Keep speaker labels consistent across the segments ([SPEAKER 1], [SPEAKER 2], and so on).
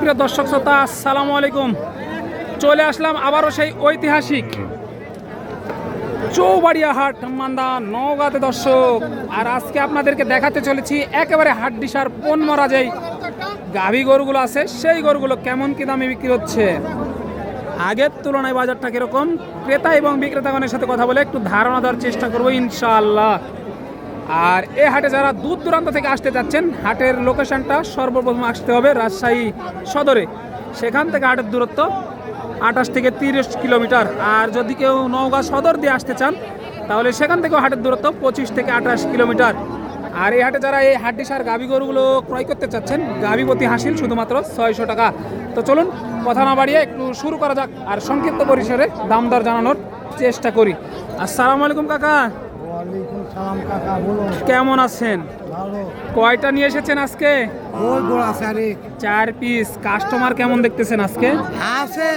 [SPEAKER 1] সুপ্রিয় দর্শক শ্রোতা, আসসালামু আলাইকুম। চলে আসলাম আবারও সেই ঐতিহাসিক চৌবাড়িয়া হাট মান্দা, নওগাঁতে দর্শক। আর আজকে আপনাদেরকে দেখাতে চলেছি একেবারে হাট ডিসার পন মরা যেই গাভী গরুগুলো আছে, সেই গরুগুলো কেমন কি দামে বিক্রি হচ্ছে? আগের তুলনায় বাজারটা কীরকম? ক্রেতা এবং বিক্রেতাগণের সাথে কথা বলে একটু ধারণা দেওয়ার চেষ্টা করব, ইনশাআল্লাহ। আর এ হাটে যারা দূর দূরান্ত থেকে আসতে চাচ্ছেন হাটের লোকেশনটা সর্বপ্রথম আসতে হবে রাজশাহী সদরে। সেখান থেকে হাটের দূরত্ব আঠাশ থেকে তিরিশ কিলোমিটার। আর যদি কেউ নওগাঁ সদর দিয়ে আসতে চান, তাহলে সেখান থেকেও হাটের দূরত্ব পঁচিশ থেকে আঠাশ কিলোমিটার। আর এই হাটে যারা এই হাড্ডি সার গাভী গরুগুলো ক্রয় করতে চাচ্ছেন গাভী প্রতি হাসিল শুধুমাত্র ছয়শো টাকা। তো চলুন, কথা না বাড়িয়ে একটু শুরু করা যাক আর সংক্ষিপ্ত পরিসরে দাম দর জানানোর চেষ্টা করি। আসসালামু আলাইকুম কাকা।
[SPEAKER 2] ওয়ালাইকুম সালাম কাকা বলো
[SPEAKER 1] কেমন আছেন?
[SPEAKER 2] ভালো।
[SPEAKER 1] কয়টা নিয়ে এসেছেন আজকে?
[SPEAKER 2] ওই গোড়া
[SPEAKER 1] চার পিস কাস্টমার কেমন দেখতেছেন আজকে?
[SPEAKER 2] আছে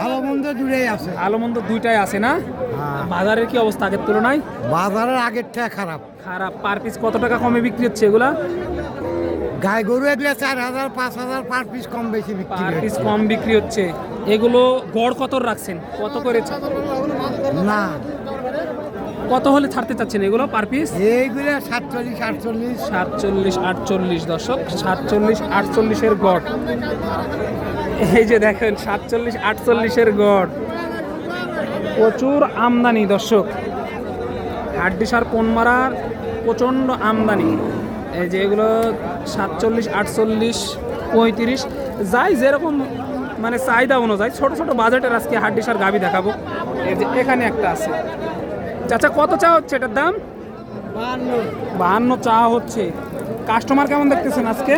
[SPEAKER 2] ভালো মন্দ জুড়েই আছে।
[SPEAKER 1] ভালো মন্দ দুইটাই আছে না?
[SPEAKER 2] হ্যাঁ।
[SPEAKER 1] বাজারের কি অবস্থা আগের তুলনায়?
[SPEAKER 2] বাজারের আগের থেকে খারাপ।
[SPEAKER 1] খারাপ। পার পিস কত টাকা কমে বিক্রি হচ্ছে এগুলা?
[SPEAKER 2] গাই গরু এগুলো চার হাজার পাঁচ হাজার পার পিস কম বেশি বিক্রি
[SPEAKER 1] পার পিস কম বিক্রি হচ্ছে। এগুলো গড় কত রাখছেন? কত করে?
[SPEAKER 2] না
[SPEAKER 1] কত হলে ছাড়তে চাচ্ছেন এগুলো পার পিস
[SPEAKER 2] এইগুলো সাতচল্লিশ আটচল্লিশ।
[SPEAKER 1] সাতচল্লিশ আটচল্লিশ দশক সাতচল্লিশ আটচল্লিশের গড়। এই যে দেখেন সাতচল্লিশ আটচল্লিশের গড়। প্রচুর আমদানি দর্শক। হাড্ডিসার পনমারার প্রচণ্ড আমদানি। এই যে এগুলো সাতচল্লিশ আটচল্লিশ পঁয়ত্রিশ যাই যেরকম মানে চাহিদা অনুযায়ী ছোট ছোট বাজেটের আজকে হাড্ডিসার গাবি দেখাবো। এই যে এখানে একটা আছে। চাচা কত চা হচ্ছে এটার দাম? বাহান্ন। চা হচ্ছে। কাস্টমার কেমন দেখতেছেন আজকে?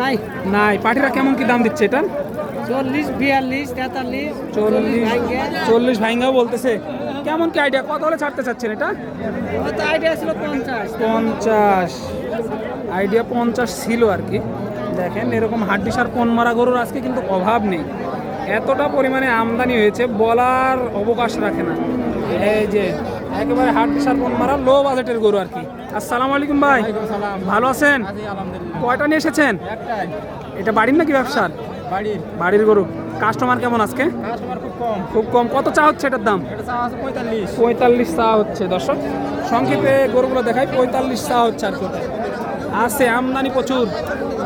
[SPEAKER 3] নাই।
[SPEAKER 1] নাই। পার্টিরা কেমন কি দাম দিচ্ছে এটা?
[SPEAKER 3] চল্লিশ বিয়াল্লিশ তেতাল্লিশ
[SPEAKER 1] চল্লিশ চল্লিশ ভাইঙ্গাও বলতেছে। কেমন কি আইডিয়া কত হলে ছাড়তে চাচ্ছেন এটা?
[SPEAKER 3] আইডিয়া ছিল পঞ্চাশ।
[SPEAKER 1] পঞ্চাশ। আইডিয়া পঞ্চাশ ছিল আর কি। দেখেন এরকম হাড্ডিসার পন মারা গরুর আজকে কিন্তু অভাব নেই। এতটা পরিমাণে আমদানি হয়েছে বলার অবকাশ রাখে না। এই যে একেবারে হাড্ডিসার পন মারা লো বাজেটের গরু আর কি। আসসালামু আলাইকুম ভাই। ভালো আছেন? কয়টা নিয়ে এসেছেন? এটা বাড়ির নাকি ব্যবসার?
[SPEAKER 3] বাড়ির।
[SPEAKER 1] বাড়ির গরু। কাস্টমার কেমন আজকে?
[SPEAKER 3] কাস্টমার খুব কম।
[SPEAKER 1] খুব কম। কত চা হচ্ছে এটার দাম?
[SPEAKER 3] এটা চা আছে পঁয়তাল্লিশ।
[SPEAKER 1] পঁয়তাল্লিশ চা হচ্ছে দর্শক। সংক্ষেপে গরুগুলো দেখাই পঁয়তাল্লিশ চা হচ্ছে আর কি। আছে আমদানি প্রচুর।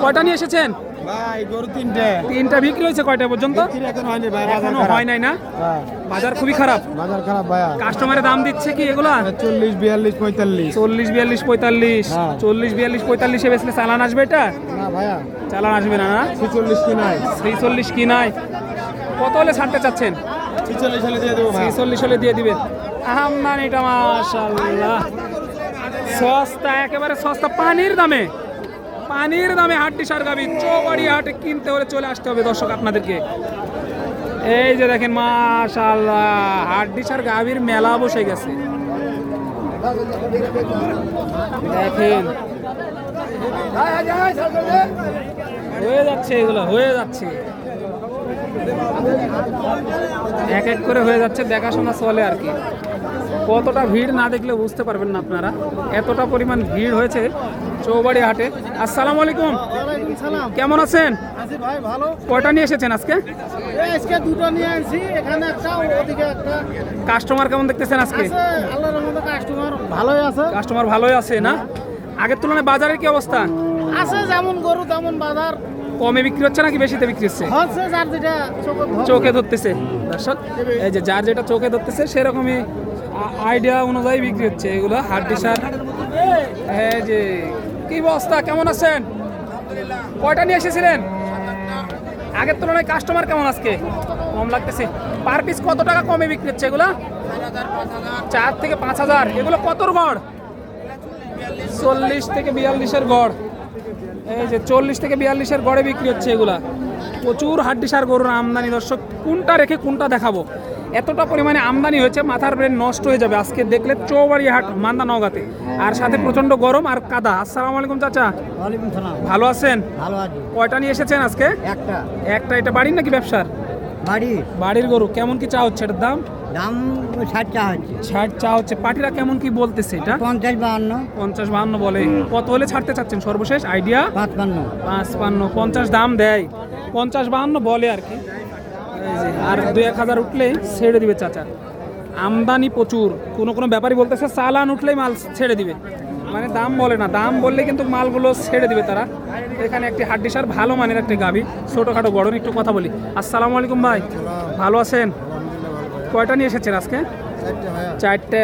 [SPEAKER 1] কয়টা নিয়ে এসেছেন?
[SPEAKER 3] ভাই গরু তিনটে।
[SPEAKER 1] তিনটা বিক্রি হয়েছে কয়টা পর্যন্ত?
[SPEAKER 3] এখন হয়নি ভাই এখনও
[SPEAKER 1] হয় নাই না?
[SPEAKER 3] হ্যাঁ,
[SPEAKER 1] বাজার খুবই খারাপ।
[SPEAKER 3] বাজার খারাপ ভাইয়া
[SPEAKER 1] কাস্টমারের দাম দিচ্ছে কি এগুলা?
[SPEAKER 3] চল্লিশ বিয়াল্লিশ পঁয়তাল্লিশ।
[SPEAKER 1] চল্লিশ বিয়াল্লিশ পঁয়তাল্লিশ।
[SPEAKER 3] হ্যাঁ।
[SPEAKER 1] চল্লিশ বিয়াল্লিশ পঁয়তাল্লিশে বেচলে চালান আসবে এটা?
[SPEAKER 3] না ভাইয়া।
[SPEAKER 1] চালান আসবে না না?
[SPEAKER 3] ছিচল্লিশ কি নাই?
[SPEAKER 1] ছেচল্লিশ কি নাই? কত হলে ছাড়তে চাচ্ছেন?
[SPEAKER 3] ছিচল্লিশ হলে দিয়ে দেবো ভাই।
[SPEAKER 1] ছেচল্লিশ হলে দিয়ে দিবেন। আমদানিটা মাশাল্লাহ সস্তা একেবারে সস্তা পানির দামে। পানির দামে হাড্ডি সার গাবি চৌবাড়ি হাটে কিনতে হলে চলে আসতে হবে দর্শক আপনাদেরকে। এই যে দেখেন মাশাল্লাহ হাড্ডি সার গাবির মেলা বসে গেছে। দেখেন। হয়ে যাচ্ছে এগুলো, হয়ে যাচ্ছে। এক এক করে হয়ে যাচ্ছে, দেখাশোনা চলে আর কি। কতটা ভিড় না দেখলে বুঝতে পারবেন না আপনারা। এতটা পরিমাণ ভিড় হয়েছে চৌবাড়ি হাটে। আসসালামু আলাইকুম।
[SPEAKER 2] সালাম।
[SPEAKER 1] কেমন আছেন?
[SPEAKER 2] আছি ভাই ভালো।
[SPEAKER 1] কয়টা নিয়ে এসেছেন আজকে?
[SPEAKER 2] আজকে দুটো নিয়ে আনছি এখানে একটা ওদিকে একটা।
[SPEAKER 1] কাস্টমার কেমন দেখতেছেন আজকে?
[SPEAKER 2] আল্লাহর রহমতে কাস্টমার ভালোই আছে।
[SPEAKER 1] কাস্টমার ভালোই আছে না? আগের তুলনায় বাজারের কি অবস্থা?
[SPEAKER 2] আছে যেমন গরু তেমন বাজার।
[SPEAKER 1] কমে বিক্রি হচ্ছে নাকি বেশিতে বিক্রি হচ্ছে?
[SPEAKER 2] হচ্ছে যার যেটা চোখে
[SPEAKER 1] ধরতেছে। দর্শক এই যে যার যেটা চোখে ধরতেছে সেরকমই আইডিয়া অনুযায়ী বিক্রি হচ্ছে। এগুলো হাড্ডি সার এই যে কি অবস্থা? কেমন আছেন? কয়টা নিয়ে এসেছিলেন? আগের তুলনায় কাস্টমার কেমন আজকে? কম লাগতেছে। পার পিস কত টাকা কমে বিক্রি হচ্ছে এগুলো? চার থেকে পাঁচ হাজার। এগুলো কতর গড়? চল্লিশ থেকে বিয়াল্লিশের গড়। এই যে চল্লিশ থেকে বিয়াল্লিশের গড়ে বিক্রি হচ্ছে এগুলা। প্রচুর হাড্ডিসার গরুর আমদানি। দর্শক, কোনটা রেখে কোনটা দেখাবো? এতটা পরিমাণে আমদানি হয়েছে মাথার ব্রেন নষ্ট হয়ে যাবে। আজকে দেখলে চৌবাড়ি হাট মান্দা নওগাতে। আর সাথে প্রচণ্ড গরম আর কাদা। আসসালামু আলাইকুম চাচা। ভালো আছেন?
[SPEAKER 2] ভালো আছি।
[SPEAKER 1] কয়টা নিয়ে এসেছেন আজকে?
[SPEAKER 2] একটা।
[SPEAKER 1] একটা এটা বাড়ির নাকি ব্যবসার?
[SPEAKER 2] বাড়ি।
[SPEAKER 1] বাড়ির গরু। কেমন কি চা হচ্ছে? এটার দাম?
[SPEAKER 2] দাম ষাটটা হচ্ছে।
[SPEAKER 1] ষাট চা হচ্ছে। পাটিরা কেমন কি বলতেছে এটা?
[SPEAKER 2] পঞ্চাশ বাহান্ন।
[SPEAKER 1] পঞ্চাশ বাহান্ন বলে। কত হলে ছাড়তে চাচ্ছেন? সর্বশেষ আইডিয়া?
[SPEAKER 2] পাঁচপান্ন।
[SPEAKER 1] পাঁচ পান্ন পঞ্চাশ দাম দেয়। পঞ্চাশ বাহান্ন বলে আর কি। আর দু এক হাজার উঠলেই ছেড়ে দিবে চাচা। আমদানি প্রচুর কোনো কোনো ব্যাপারী বলতেছে চালান উঠলেই মাল ছেড়ে দিবে। মানে দাম বলে না দাম বললে কিন্তু মালগুলো ছেড়ে দিবে তারা। এখানে একটি হাড্ডিসার ভালো মানের একটি গাভি ছোটোখাটো বড় একটু কথা বলি। আসসালামু আলাইকুম ভাই ভালো আছেন? কয়টা নিয়ে এসেছেন আজকে? চারটে।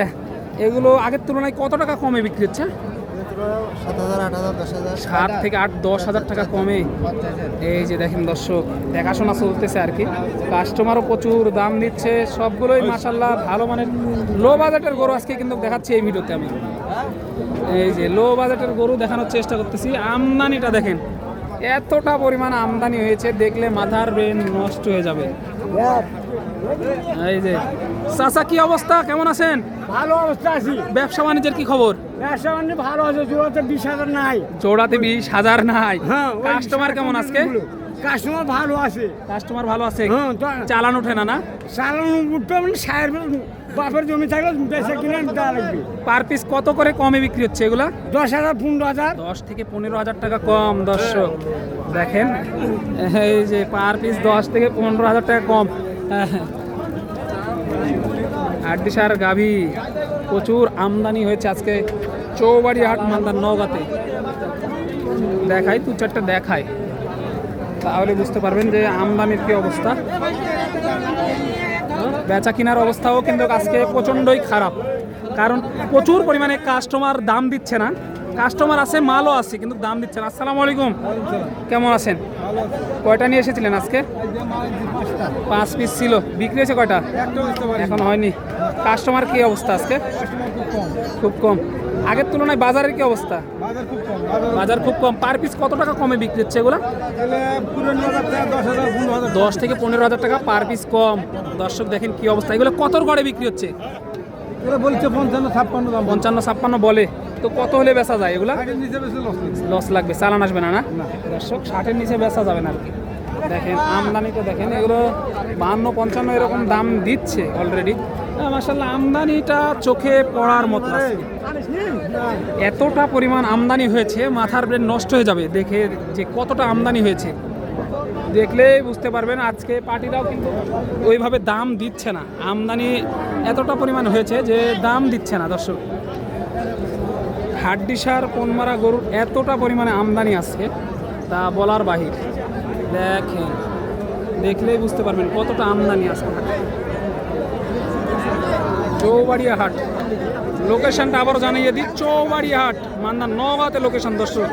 [SPEAKER 1] এগুলো আগের তুলনায় কত টাকা কমে বিক্রি হচ্ছে?
[SPEAKER 3] সাত
[SPEAKER 1] থেকে আট, দশ হাজার টাকা কমে। এই যে দেখেন দর্শক, দেখাশোনা চলতেছে আর কি। কাস্টমারও প্রচুর দাম দিচ্ছে, সবগুলোই মাসাল্লাহ ভালো মানের, লো বাজেটের গরু আজকে কিন্তু দেখাচ্ছি এই ভিডিওতে আমি। এই যে লো বাজেটের গরু দেখানোর চেষ্টা করতেছি। আমদানিটা দেখেন, এতটা পরিমাণ আমদানি হয়েছে, দেখলে মাথার ব্রেন নষ্ট হয়ে যাবে। এই যে। চাচা কি অবস্থা? কেমন আছেন?
[SPEAKER 2] ভালো অবস্থা আছি।
[SPEAKER 1] ব্যবসা বাণিজ্যের কি খবর?
[SPEAKER 2] ব্যবসা বাণিজ্য ভালো আছে জোড়াতে বিশ হাজার নাই।
[SPEAKER 1] জোড়াতে বিশ হাজার নাই।
[SPEAKER 2] হ্যাঁ
[SPEAKER 1] কাস্টমার কেমন আজকে?
[SPEAKER 2] কাস্টমার ভালো আছে।
[SPEAKER 1] কাস্টমার ভালো আছে?
[SPEAKER 2] হ্যাঁ
[SPEAKER 1] চালান ওঠে না না?
[SPEAKER 2] চালানো উঠবে মানে সায়ের বাপের জমি থাকলে বেঁচে কিনে দেওয়া লাগবে।
[SPEAKER 1] পার পিস কত করে কমে বিক্রি হচ্ছে এগুলা?
[SPEAKER 2] দশ হাজার পনেরো হাজার।
[SPEAKER 1] দশ থেকে পনেরো হাজার টাকা কম দর্শক। দেখেন এই যে পার পিস দশ থেকে পনেরো হাজার টাকা কম। আড্ডিসার গাভি প্রচুর আমদানি হয়েছে আজকে। চৌবাড়ি হাট মালদার নগাতে দেখাই, দু চারটা দেখায় তাহলে বুঝতে পারবেন যে আমদানির কি অবস্থা। বেচা কেনার অবস্থাও কিন্তু আজকে প্রচণ্ডই খারাপ। কারণ প্রচুর পরিমাণে কাস্টমার দাম দিচ্ছে না। কাস্টমার আছে মালও আছে কিন্তু দাম দিচ্ছেন। আসসালামু আলাইকুম। কেমন আছেন? কয়টা নিয়ে এসেছিলেন আজকে? পাঁচ পিস ছিল। বিক্রি হয়েছে কয়টা? এখন হয়নি। কাস্টমার কি অবস্থা আজকে? খুব কম। আগের তুলনায় বাজারের কি অবস্থা?
[SPEAKER 3] বাজার খুব কম।
[SPEAKER 1] পার পিস কত টাকা কমে বিক্রি হচ্ছে এগুলো?
[SPEAKER 3] দশ
[SPEAKER 1] থেকে পনেরো হাজার টাকা পার পিস কম। দর্শক দেখেন কি অবস্থা। এগুলো কতর গড়ে বিক্রি হচ্ছে?
[SPEAKER 3] বলছে পঞ্চান্ন ছাপ্পান্ন
[SPEAKER 1] পঞ্চান্ন ছাপ্পান্ন বলে। তো কত হলে বেচা যায় এগুলা?
[SPEAKER 3] লস
[SPEAKER 1] লাগবে। চালান আসবে না না? দর্শক ষাটের নিচে বেচা যাবে না আর কি। দেখেন আমদানিটা দেখেন এগুলো বাহান্ন পঞ্চান্ন এরকম দাম দিচ্ছে অলরেডি মাসাল্লাহ আমদানিটা চোখে পড়ার মতো এতটা পরিমাণ আমদানি হয়েছে মাথার ব্রেন নষ্ট হয়ে যাবে। দেখে যে কতটা আমদানি হয়েছে। দেখলেই বুঝতে পারবেন আজকে পার্টিরাও কিন্তু ওইভাবে দাম দিচ্ছে না। আমদানি এতটা পরিমাণ হয়েছে যে দাম দিচ্ছে না দর্শক। হাড্ডিসার কোনমারা গরুর এতটা পরিমাণে আমদানি আছে তা বলার বাহির। দেখেন, দেখলেই বুঝতে পারবেন কতটা আমদানি আছে। চৌবাড়িয়া হাট। লোকেশনটা আবারও জানিয়ে দিই, চৌবাড়িয়া হাট মান্দার নগাঁতে লোকেশন দর্শক।